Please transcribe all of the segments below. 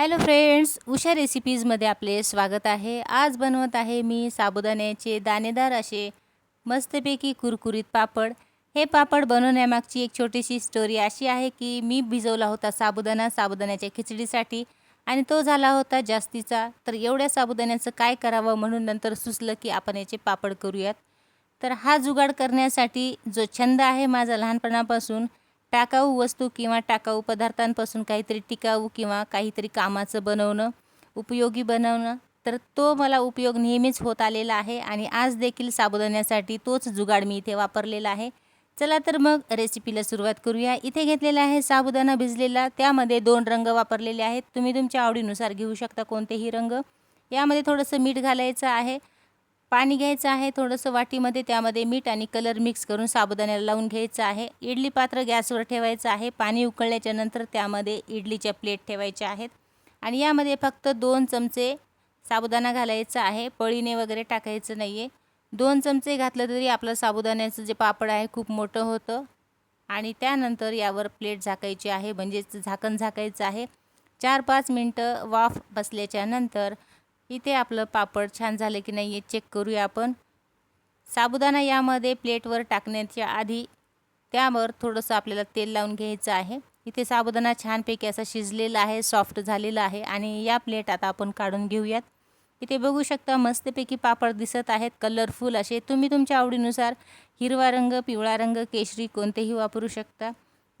Hello friends Usha रेसिपीजमध्ये आपले स्वागत आहे. आज बनवत आहे मी साबुदाण्याचे दाणेदार असे मस्तपैकी कुरकुरीत पापड. हे पापड बनवण्यामागची एक छोटीशी स्टोरी अशी आहे की मी भिजवला होता साबुदाणा साबुदाण्याच्या खिचडीसाठी आणि तो झाला होता जास्तीचा. तर एवढ्या साबुदाण्याचं काय करावं म्हणून नंतर सुचलं की आपण याचे पापड करूयात. तर हा जुगाड करण्यासाठी जो छंद आहे माझा लहानपणापासून टाकाऊ वस्तू किंवा टाकाऊ पदार्थांपासून काहीतरी टिकाऊ किंवा काहीतरी कामाचं बनवणं उपयोगी बनवणं तर तो मला उपयोग नेहमीच होत आलेला आहे आणि आज देखील साबुदाण्यासाठी तोच जुगाड मी इथे वापरलेला आहे. चला तर मग रेसिपीला सुरुवात करूया. इथे घेतलेला आहे साबुदाणा भिजलेला. त्यामध्ये दोन रंग वापरलेले आहेत. तुम्ही तुमच्या आवडीनुसार घेऊ शकता कोणतेही रंग. यामध्ये थोडंसं मीठ घालायचं आहे. पाणी घ्यायचं आहे थोडंसं वाटीमध्ये त्यामध्ये मीठ आणि कलर मिक्स करून साबुदाण्याला लावून घ्यायचं आहे. इडली पात्र गॅसवर ठेवायचं आहे. पाणी उकळल्याच्या नंतर त्यामध्ये इडलीच्या प्लेट ठेवायच्या आहेत. आणि यामध्ये फक्त दोन चमचे साबुदाणा घालायचा आहे. पळीने वगैरे टाकायचं नाही आहे दोन चमचे घातलं तरी आपलं साबुदाण्याचं जे पापड आहे खूप मोठं होतं. आणि त्यानंतर यावर प्लेट झाकायची आहे. म्हणजेच झाकण झाकायचं आहे. चार पाच मिनटं वाफ बसल्याच्या नंतर इथे आपलं पापड छान झालं की नाही आहे चेक करूया आपण. साबुदाणा यामध्ये प्लेटवर टाकण्याच्या आधी त्यावर थोडंसं आपल्याला तेल लावून घ्यायचं आहे. इथे साबुदाणा छानपैकी असा शिजलेला आहे सॉफ्ट झालेला आहे आणि या प्लेट आता आपण काढून घेऊयात. इथे बघू शकता मस्तपैकी पापड दिसत आहेत कलरफुल असे. तुम्ही तुमच्या आवडीनुसार हिरवा रंग पिवळा रंग केशरी कोणतेही वापरू शकता.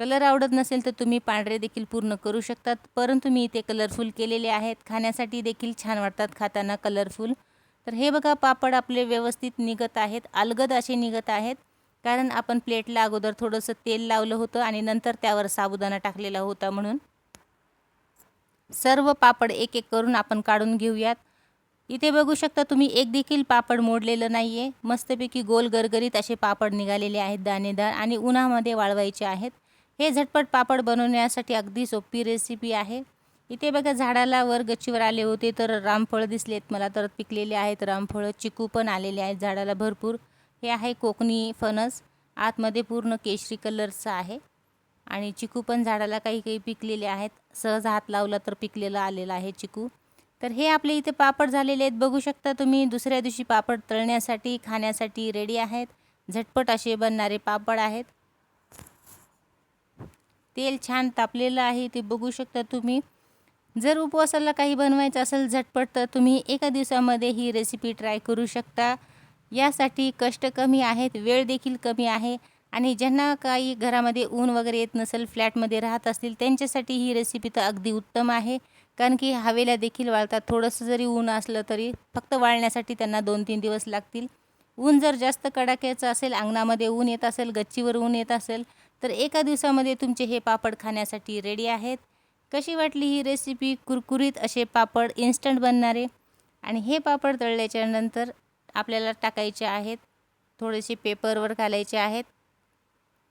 कलर आवडत नसेल तर तुम्ही पांढरे देखील पूर्ण करू शकतात. परंतु मी इथे कलरफुल केलेले आहेत. खाण्यासाठी देखील छान वाटतात खाताना कलरफुल तर हे बघा पापड आपले व्यवस्थित निघत आहेत. अलगद असे निघत आहेत. कारण आपण प्लेटला अगोदर थोडंसं तेल लावलं होतं आणि नंतर त्यावर साबुदाणा टाकलेला होता म्हणून. सर्व पापड एक एक करून आपण काढून घेऊयात. इथे बघू शकता तुम्ही एक देखील पापड मोडलेलं नाही आहे मस्तपैकी गोल गरगरीत असे पापड निघालेले आहेत दाणेदार आणि उन्हामध्ये वाळवायचे आहेत. हे झटपट पापड बनवण्यासाठी अगदी सोपी रेसिपी आहे. इथे बघा झाडाला वर गच्चीवर आले होते तर रामफळं दिसलेत मला. तर पिकलेले आहेत रामफळं चिकू पण आलेले आहेत झाडाला भरपूर. हे आहे कोकणी फणस. आतमध्ये पूर्ण केशरी कलरचं आहे. आणि चिकू पण झाडाला काही काही पिकलेले आहेत. सहज हात लावला तर पिकलेलं आलेलं आहे चिकू. तर हे आपले इथे पापड झालेले आहेत. बघू शकता तुम्ही दुसऱ्या दिवशी पापड तळण्यासाठी खाण्यासाठी रेडी आहेत. झटपट असे बनणारे पापड आहेत. तेल छान तापलेलं आहे ते बघू शकता तुम्ही. जर उपवासाला काही बनवायचं असेल झटपट तर तुम्ही एका दिवसामध्ये ही रेसिपी ट्राय करू शकता. यासाठी कष्ट कमी आहेत वेळ देखील कमी आहे आणि ज्यांना काही घरामध्ये ऊन वगैरे येत नसेल फ्लॅटमध्ये राहत असतील त्यांच्यासाठी ही रेसिपी तर अगदी उत्तम आहे. कारण की हवेला देखील वाळतात थोडंसं जरी ऊन असलं तरी फक्त वाळण्यासाठी त्यांना दोन तीन दिवस लागतील. ऊन जर जास्त कडाक्याचं असेल अंगणामध्ये ऊन येत असेल गच्चीवर ऊन येत असेल तर एका दिवसामध्ये तुमचे हे पापड खाण्यासाठी रेडी आहेत. कशी वाटली ही रेसिपी कुरकुरीत असे पापड इन्स्टंट बनणारे. आणि हे पापड तळल्याच्या नंतर आपल्याला टाकायचे आहेत. थोडेसे पेपरवर घालायचे आहेत.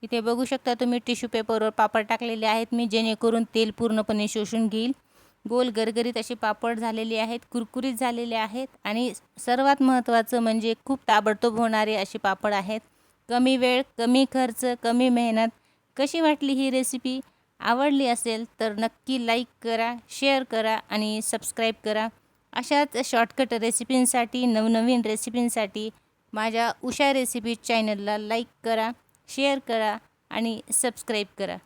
इथे बघू शकता तुम्ही टिश्यू पेपरवर पापड टाकलेले आहेत. मी जेणेकरून तेल पूर्णपणे शोषून घेईल. गोल गरगरीत असे पापड झालेले आहेत कुरकुरीत झालेले आहेत आणि सर्वात महत्त्वाचं म्हणजे खूप ताबडतोब होणारे असे पापड आहेत. कमी वेळ कमी खर्च कमी मेहनत कशी वाटली ही रेसिपी आवडली असेल तर नक्की लाईक करा शेअर करा आणि सबस्क्राईब करा. अशाच शॉर्टकट रेसिपींसाठी नवनवीन रेसिपींसाठी माझ्या उषा रेसिपी चॅनलला लाईक करा शेअर करा आणि सबस्क्राईब करा.